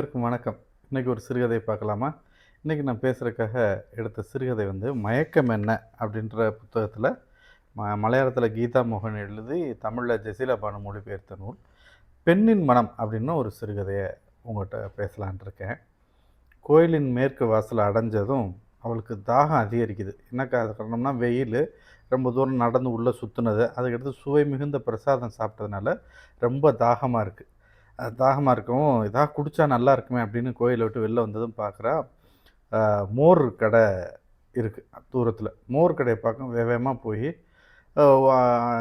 அனைவருக்கும் வணக்கம். இன்றைக்கி ஒரு சிறுகதை பார்க்கலாமா? இன்றைக்கி நான் பேசுகிறதுக்காக எடுத்த சிறுகதை வந்து மயக்கம் என்ன அப்படின்ற புத்தகத்தில் ம மலையாளத்தில் கீதா மோகன் எழுதி தமிழில் ஜெசிலா பானு மொழிபெயர்த்த நூல் பெண்ணின் மனம் அப்படின்னு ஒரு சிறுகதையை உங்கள்கிட்ட பேசலான் இருக்கேன். கோயிலின் மேற்கு வாசலை அடைஞ்சதும் அவளுக்கு தாகம் அதிகரிக்குது. என்ன காரணம்னா வெயில் ரொம்ப தூரம் நடந்து உள்ளே சுற்றுனது அதுக்கடுத்து சுவை மிகுந்த பிரசாதம் சாப்பிட்டதுனால ரொம்ப தாகமாக இருக்குது தாகமாக இருக்கவும் இதாக குடித்தா நல்லா இருக்குமே அப்படின்னு கோயிலை விட்டு வெளில வந்ததும் பார்க்குறா. மோர் கடை இருக்குது தூரத்தில். மோர் கடையை பார்க்க வேகமாக போய்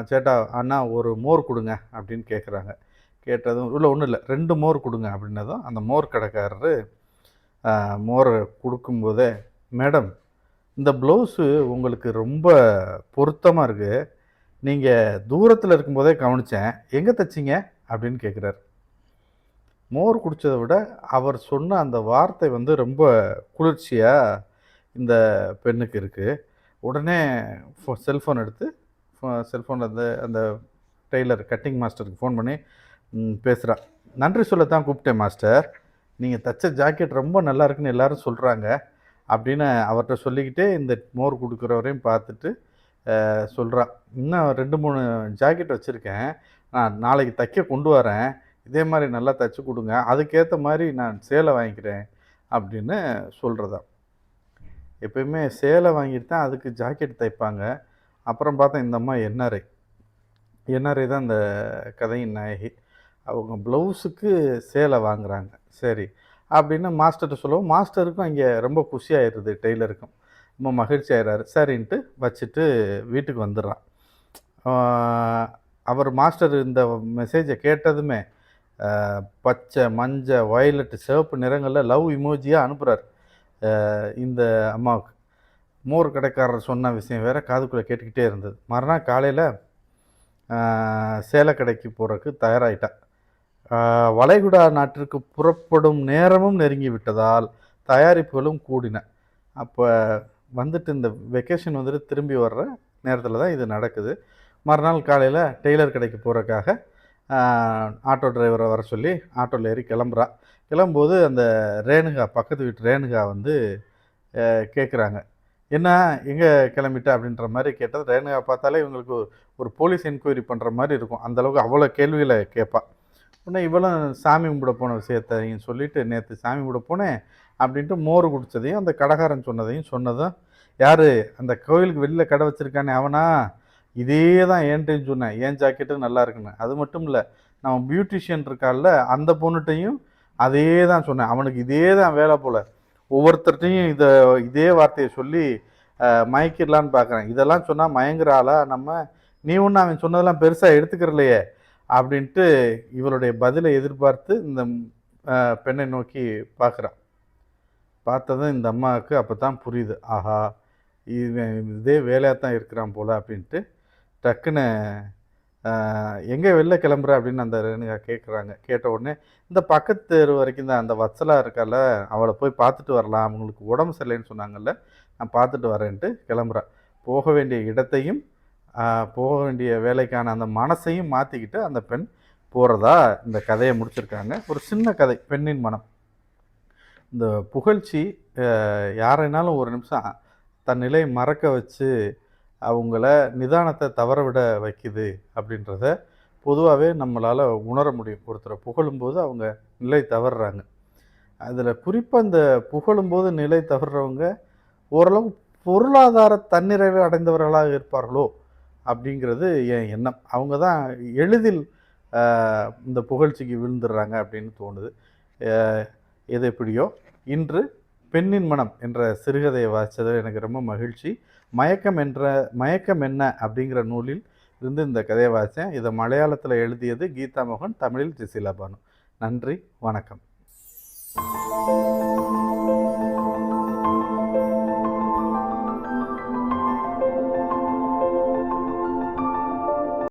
சேட்டா அண்ணா ஒரு மோர் கொடுங்க அப்படின்னு கேட்குறாங்க கேட்டதும் இல்லை ஒன்றும் இல்லை ரெண்டு மோர் கொடுங்க அப்படின்னதும் அந்த மோர் கடைக்காரரு மோரை கொடுக்கும்போதே மேடம் இந்த ப்ளவுஸு உங்களுக்கு ரொம்ப பொருத்தமாக இருக்குது நீங்கள் தூரத்தில் இருக்கும்போதே கவனித்தேன் எங்கே தைச்சிங்க? அப்படின்னு கேட்குறாரு மோர் குடித்ததை விட அவர் சொன்ன அந்த வார்த்தை வந்து ரொம்ப குளிர்ச்சியாக இந்த பெண்ணுக்கு இருக்குது உடனே ஃபோ செல்ஃபோன் எடுத்து செல்ஃபோனில் அந்த அந்த டெய்லர் கட்டிங் மாஸ்டருக்கு ஃபோன் பண்ணி பேசுகிறா நன்றி சொல்லத்தான் கூப்பிட்டேன் மாஸ்டர். நீங்கள் தச்ச ஜாக்கெட் ரொம்ப நல்லா இருக்குன்னு எல்லாரும் சொல்கிறாங்க அப்படின்னு அவர்கிட்ட சொல்லிக்கிட்டே இந்த மோர் கொடுக்குறவரையும் பார்த்துட்டு சொல்கிறான் இன்னும் ரெண்டு மூணு ஜாக்கெட் வச்சுருக்கேன். நான் நாளைக்கு தைக்க கொண்டு வரேன். இதே மாதிரி நல்லா தைச்சி கொடுங்க. அதுக்கேற்ற மாதிரி நான் சேலை வாங்கிக்கிறேன் அப்படின்னு சொல்கிறதா எப்பயுமே சேலை வாங்கிட்டு தான் அதுக்கு ஜாக்கெட் தைப்பாங்க. அப்புறம் பார்த்தா இந்த அம்மா என்ஆர்ஐ என்ஆர்ஐ தான் இந்த கதையின் நாயகி. அவங்க ப்ளவுஸுக்கு சேலை வாங்குகிறாங்க சரி. அப்படின்னு மாஸ்டர்கிட்ட சொல்லவும். மாஸ்டருக்கும் இங்கே ரொம்ப குஷியாகிடுது டெய்லருக்கும். ரொம்ப மகிழ்ச்சி ஆயிடுறாரு சரின்ட்டு வச்சுட்டு வீட்டுக்கு வந்துடுறான். அவர் மாஸ்டர் இந்த மெசேஜை கேட்டதுமே பச்சை மஞ்சள் வயலட்டு சிவப்பு நிறங்களில் லவ் இமோஜியாக அனுப்புகிறார் இந்த அம்மாவுக்கு மோர் கடைக்காரர் சொன்ன விஷயம் வேறு காதுக்குள்ளே கேட்டுக்கிட்டே இருந்தது. மறுநாள் காலையில் சேலை கடைக்கு போகிறதுக்கு தயாராகிட்டா வளைகுடா நாட்டிற்கு புறப்படும் நேரமும் நெருங்கி விட்டதால் தயாரிப்புகளும் கூடின. அப்போ வந்துட்டு இந்த வெக்கேஷன் வந்துட்டு திரும்பி வர்ற நேரத்தில் தான் இது நடக்குது. மறுநாள் காலையில் டெய்லர் கடைக்கு போகிறக்காக ஆட்டோ டிரைவரை வர சொல்லி ஆட்டோவில் ஏறி கிளம்புறா. கிளம்பும்போது அந்த ரேணுகா பக்கத்து வீட்டு ரேணுகா வந்து கேட்குறாங்க என்ன எங்கே கிளம்பிட்ட? அப்படின்ற மாதிரி கேட்டது. ரேணுகா பார்த்தாலே இவங்களுக்கு ஒரு போலீஸ் என்கொயரி பண்ணுற மாதிரி இருக்கும். அந்தளவுக்கு அவ்வளோ கேள்விகளை கேட்பா உடனே இவளும் சாமி கும்பிட போன விஷயத்தையும் சொல்லிவிட்டு நேற்று சாமி கும்பிட போனேன் அப்படின்ட்டு மோர் குடித்ததையும் அந்த கடைக்காரன் சொன்னதையும் சொன்னதும் யார்? அந்த கோயிலுக்கு வெளியில் கடை வச்சுருக்கானே அவனா? இதே தான் ஏன்ட்டையும் சொன்னேன். ஏன் ஜாக்கெட்டு நல்லா இருக்குன்னு அது மட்டும் இல்லை நம்ம பியூட்டிஷியன் இருக்கால அந்த பொண்ணுகிட்டையும் அதே தான் சொன்னேன். அவனுக்கு இதே தான் வேலை போல். ஒவ்வொருத்தர்கிட்டையும் இதை இதே வார்த்தையை சொல்லி மயக்கிடலான்னு பார்க்குறேன் இதெல்லாம் சொன்னால் மயங்குற ஆளா நம்ம நீ ஒன்று அவன் சொன்னதெல்லாம் பெருசாக எடுத்துக்கிறலையே அப்படின்ட்டு இவளுடைய பதிலை எதிர்பார்த்து இந்த பெண்ணை நோக்கி பார்க்குறான் பார்த்ததும் இந்த அம்மாவுக்கு அப்போ தான் புரியுது. ஆஹா இது இதே வேலையாக தான் இருக்கிறான் போல் அப்படின்ட்டு டக்குன்னு எங்கே வெளில கிளம்புற? அப்படின்னு அந்த ரேணுகா கேட்குறாங்க கேட்ட உடனே இந்த பக்கத்து தெரு வரைக்கும் தான் அந்த வச்சலா இருக்கால அவளை போய் பார்த்துட்டு வரலாம். அவங்களுக்கு உடம்பு சரியில்லைன்னு சொன்னாங்கல்ல நான் பார்த்துட்டு வரேன்ட்டு கிளம்புறேன் போக வேண்டிய இடத்தையும் போக வேண்டிய வேலைக்கான அந்த மனசையும் மாற்றிக்கிட்டு அந்த பெண் போகிறதா இந்த கதையை முடிச்சிருக்காங்க. ஒரு சின்ன கதை பெண்ணின் மனம். இந்த புகழ்ச்சி யாரைனாலும் ஒரு நிமிஷம் தன் நிலையை மறக்க வச்சு அவங்கள நிதானத்தை தவற விட வைக்குது அப்படின்றத பொதுவாகவே நம்மளால் உணர முடியும். ஒருத்தரை புகழும்போது அவங்க நிலை தவறுறாங்க. அதில் குறிப்பாக இந்த புகழும்போது நிலை தவறுறவங்க ஓரளவு பொருளாதார தன்னிறைவு அடைந்தவர்களாக இருப்பார்களோ அப்படிங்கிறது என் எண்ணம். அவங்க தான் எளிதில் இந்த புகழ்ச்சிக்கு விழுந்துடுறாங்க அப்படின்னு தோணுது. எது எப்படியோ இன்று பெண்ணின் மனம் என்ற சிறுகதையை வாசித்தது எனக்கு ரொம்ப மகிழ்ச்சி. மயக்கம் என்ற மயக்கம் என்ன அப்படிங்கிற நூலில் இருந்து இந்த கதையை வாசித்தேன். இதை மலையாளத்தில் எழுதியது கீதா மோகன் தமிழில் ஜெசிலா பானு. நன்றி வணக்கம்.